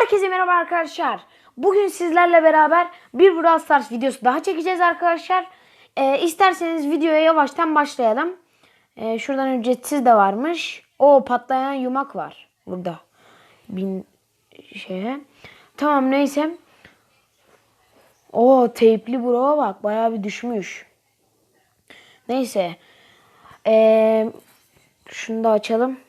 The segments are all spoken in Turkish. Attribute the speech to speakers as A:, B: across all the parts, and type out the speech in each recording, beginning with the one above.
A: Herkese merhaba arkadaşlar. Bugün sizlerle beraber bir Brawl Stars videosu daha çekeceğiz arkadaşlar. Ee, isterseniz videoya yavaştan başlayalım. Ee, şuradan ücretsiz de varmış. O patlayan yumak var burada. Bin şeye. Tamam neyse. O teypli bro bak bayağı bir düşmüş. Neyse. Ee, şunu da açalım.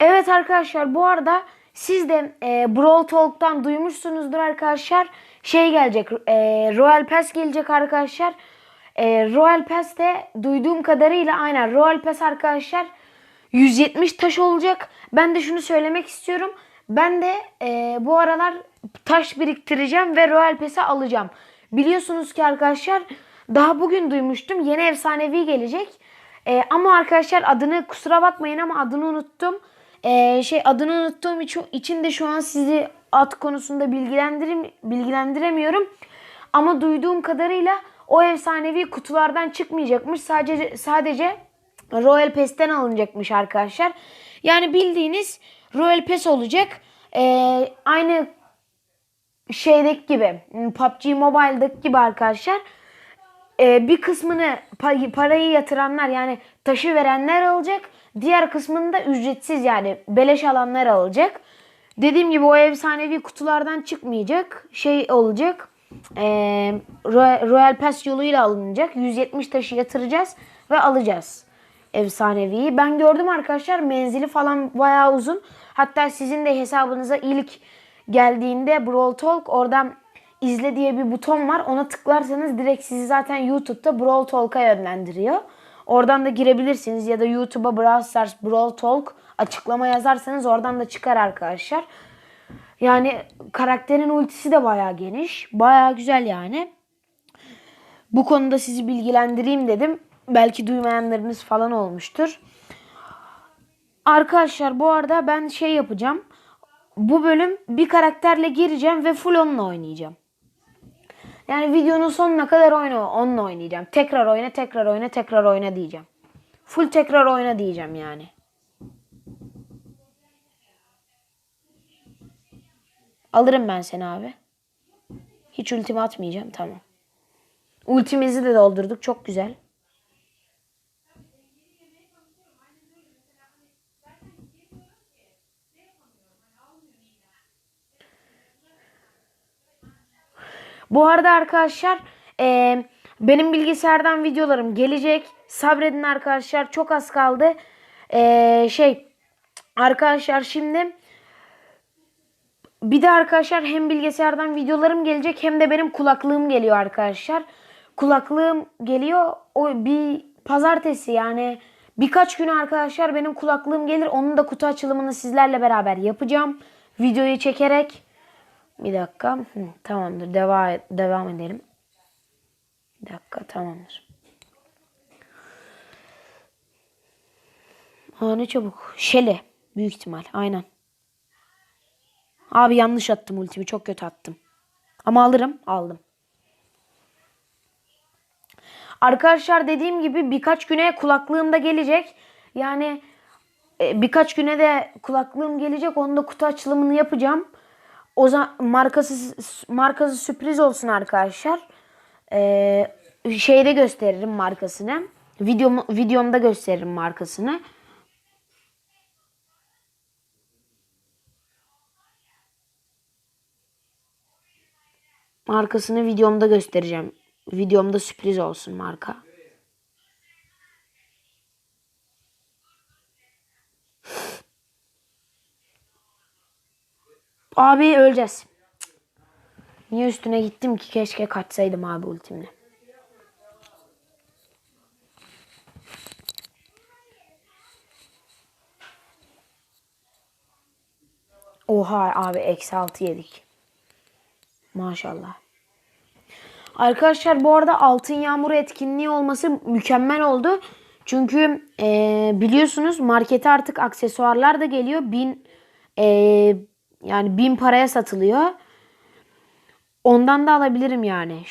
A: Evet arkadaşlar bu arada siz de e, Brawl Talk'tan duymuşsunuzdur arkadaşlar. Şey gelecek. E, Royal Pass gelecek arkadaşlar. E, Royal Pass de duyduğum kadarıyla aynen Royal Pass arkadaşlar 170 taş olacak. Ben de şunu söylemek istiyorum. Ben de e, bu aralar taş biriktireceğim ve Royal Pass'i alacağım. Biliyorsunuz ki arkadaşlar daha bugün duymuştum. Yeni efsanevi gelecek. E, ama arkadaşlar adını kusura bakmayın ama adını unuttum. E, şey adını unuttuğum için, de şu an sizi at konusunda bilgilendirim, bilgilendiremiyorum. Ama duyduğum kadarıyla o efsanevi kutulardan çıkmayacakmış. Sadece sadece Royal Pass'ten alınacakmış arkadaşlar. Yani bildiğiniz Royal Pass olacak. E, aynı şeydeki gibi PUBG Mobile'daki gibi arkadaşlar e, bir kısmını pa- parayı yatıranlar yani taşı verenler alacak. Diğer kısmını da ücretsiz yani beleş alanlar alacak. Dediğim gibi o efsanevi kutulardan çıkmayacak. Şey olacak. E, Roy- Royal Pass yoluyla alınacak. 170 taşı yatıracağız ve alacağız efsaneviyi. Ben gördüm arkadaşlar menzili falan bayağı uzun. Hatta sizin de hesabınıza ilk geldiğinde Brawl Talk oradan izle diye bir buton var. Ona tıklarsanız direkt sizi zaten YouTube'da Brawl Talk'a yönlendiriyor. Oradan da girebilirsiniz ya da YouTube'a Brawl Stars Brawl Talk açıklama yazarsanız oradan da çıkar arkadaşlar. Yani karakterin ultisi de bayağı geniş. Bayağı güzel yani. Bu konuda sizi bilgilendireyim dedim. Belki duymayanlarınız falan olmuştur. Arkadaşlar bu arada ben şey yapacağım. Bu bölüm bir karakterle gireceğim ve full onunla oynayacağım. Yani videonun sonuna kadar oyna, onunla oynayacağım. Tekrar oyna, tekrar oyna, tekrar oyna diyeceğim. Full tekrar oyna diyeceğim yani. Alırım ben seni abi. Hiç ultimi atmayacağım. Tamam. Ultimizi de doldurduk. Çok güzel. Bu arada arkadaşlar e, benim bilgisayardan videolarım gelecek. Sabredin arkadaşlar. Çok az kaldı. E, şey arkadaşlar şimdi bir de arkadaşlar hem bilgisayardan videolarım gelecek hem de benim kulaklığım geliyor arkadaşlar. Kulaklığım geliyor o bir pazartesi yani birkaç gün arkadaşlar benim kulaklığım gelir. Onun da kutu açılımını sizlerle beraber yapacağım. Videoyu çekerek. Bir dakika. Hı, tamamdır. Deva devam edelim. Bir dakika tamamdır. Aa ne çabuk. Şele. Büyük ihtimal. Aynen. Abi yanlış attım ultimi. Çok kötü attım. Ama alırım. Aldım. Arkadaşlar dediğim gibi birkaç güne kulaklığım da gelecek. Yani e, birkaç güne de kulaklığım gelecek. Onun da kutu açılımını yapacağım. O zaman markası markası sürpriz olsun arkadaşlar. Ee, şeyde gösteririm markasını. Videom, videomda gösteririm markasını. Markasını videomda göstereceğim. Videomda sürpriz olsun marka. Abi öleceğiz. Niye üstüne gittim ki? Keşke kaçsaydım abi ultimle. Oha abi eksi altı yedik. Maşallah. Arkadaşlar bu arada altın yağmuru etkinliği olması mükemmel oldu. Çünkü e, biliyorsunuz markete artık aksesuarlar da geliyor. Bin e, yani bin paraya satılıyor. Ondan da alabilirim yani.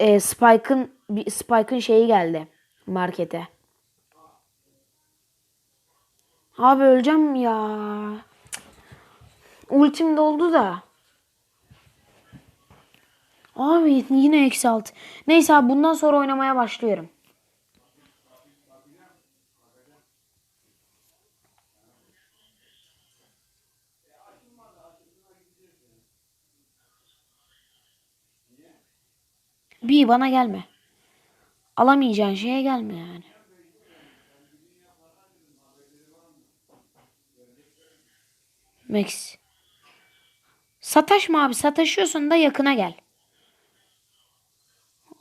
A: E, Spike'ın Spike'ın şeyi geldi markete. Abi öleceğim ya. Ultim doldu da. Abi yine eksi altı. Neyse abi bundan sonra oynamaya başlıyorum. Bir bana gelme. Alamayacağın şeye gelme yani. Max. Sataşma abi. Sataşıyorsun da yakına gel.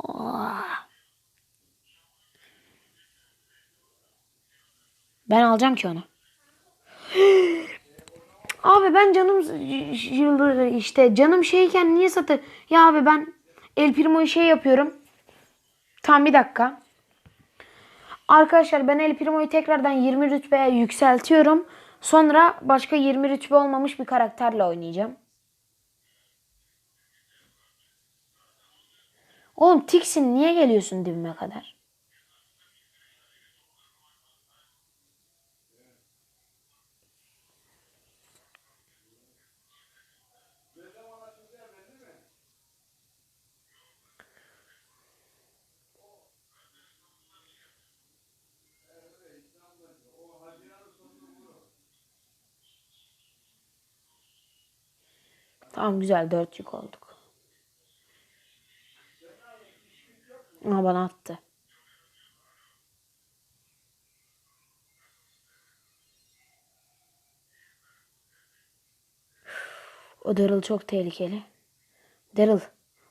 A: Oh. Ben alacağım ki onu. Abi ben canım işte canım şeyken niye satı? Ya abi ben El Primo'yu şey yapıyorum. Tam bir dakika. Arkadaşlar ben El Primo'yu tekrardan 20 rütbeye yükseltiyorum. Sonra başka 20 rütbe olmamış bir karakterle oynayacağım. Oğlum tiksin niye geliyorsun dibime kadar? Tamam güzel dört yük olduk. Ama bana attı. O Daryl çok tehlikeli. Daryl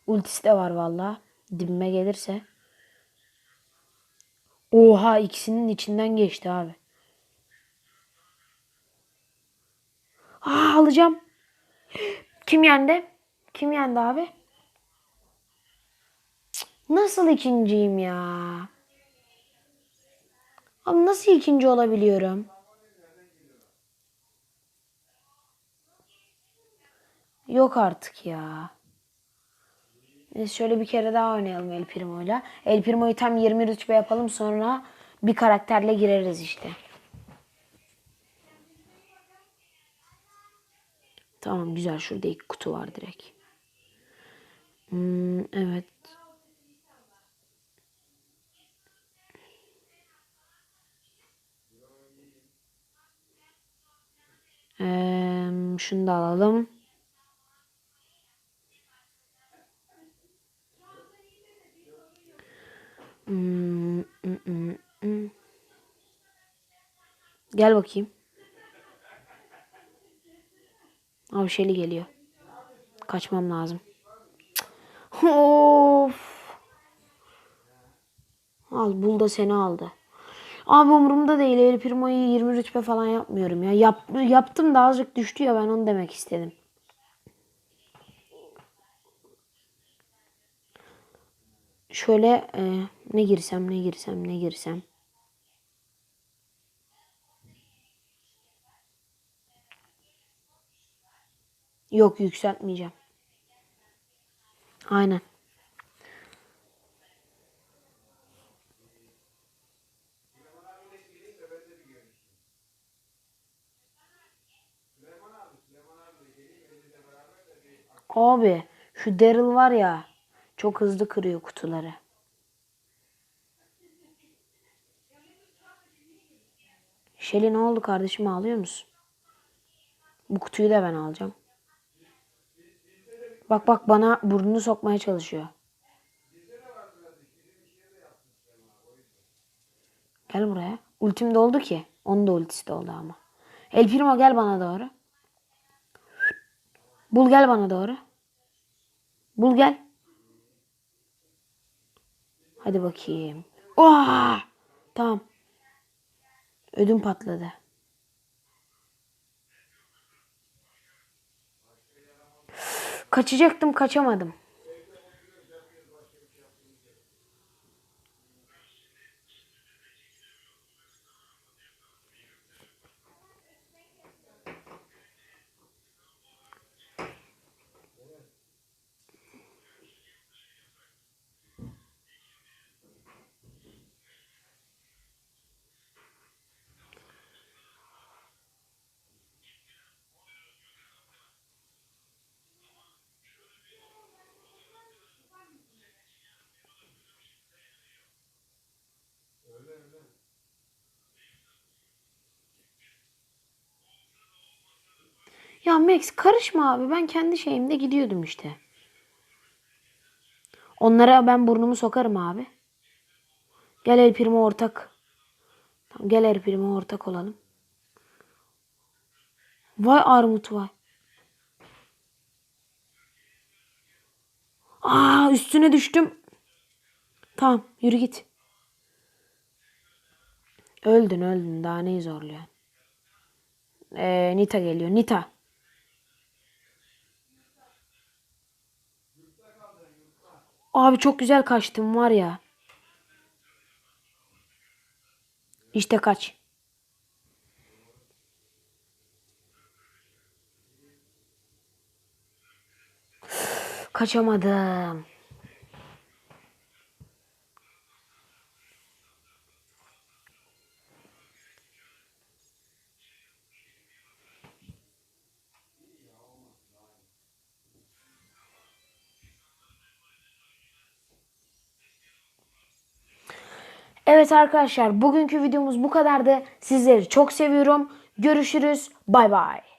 A: ultisi de var valla. Dibime gelirse. Oha ikisinin içinden geçti abi. Aa alacağım. Kim yendi? Kim yendi abi? Nasıl ikinciyim ya? Abi nasıl ikinci olabiliyorum? Yok artık ya. Neyse şöyle bir kere daha oynayalım El Primo'yla. El Primo'yu tam 20 rütbe yapalım sonra bir karakterle gireriz işte. Tamam güzel şurada ilk kutu var direkt. Hmm, evet. Ee, şunu da alalım. Hmm, hmm, hmm, hmm. Gel bakayım. Abi Shelly geliyor. Kaçmam lazım. of. Al bul da seni aldı. Abi umurumda değil. El Primo'yu 20 rütbe falan yapmıyorum ya. Yap, yaptım da azıcık düştü ya ben onu demek istedim. Şöyle e, ne girsem ne girsem ne girsem. Yok yükseltmeyeceğim. Aynen. Abi şu Daryl var ya çok hızlı kırıyor kutuları. Shelly ne oldu kardeşim ağlıyor musun? Bu kutuyu da ben alacağım. Bak bak bana burnunu sokmaya çalışıyor. Gel buraya. Ultim doldu ki. Onun da ultisi doldu ama. El Primo gel bana doğru. Bul gel bana doğru. Bul gel. Hadi bakayım. Oha! Tamam. Ödüm patladı. Kaçacaktım kaçamadım. Ya Max karışma abi. Ben kendi şeyimde gidiyordum işte. Onlara ben burnumu sokarım abi. Gel El Primo ortak. Tamam, gel El Primo ortak olalım. Vay armut vay. Aa üstüne düştüm. Tamam yürü git. Öldün öldün daha neyi zorluyor. Ee, Nita geliyor Nita. Abi çok güzel kaçtım var ya. İşte kaç. Kaçamadım. Evet arkadaşlar bugünkü videomuz bu kadardı. Sizleri çok seviyorum. Görüşürüz. Bay bay.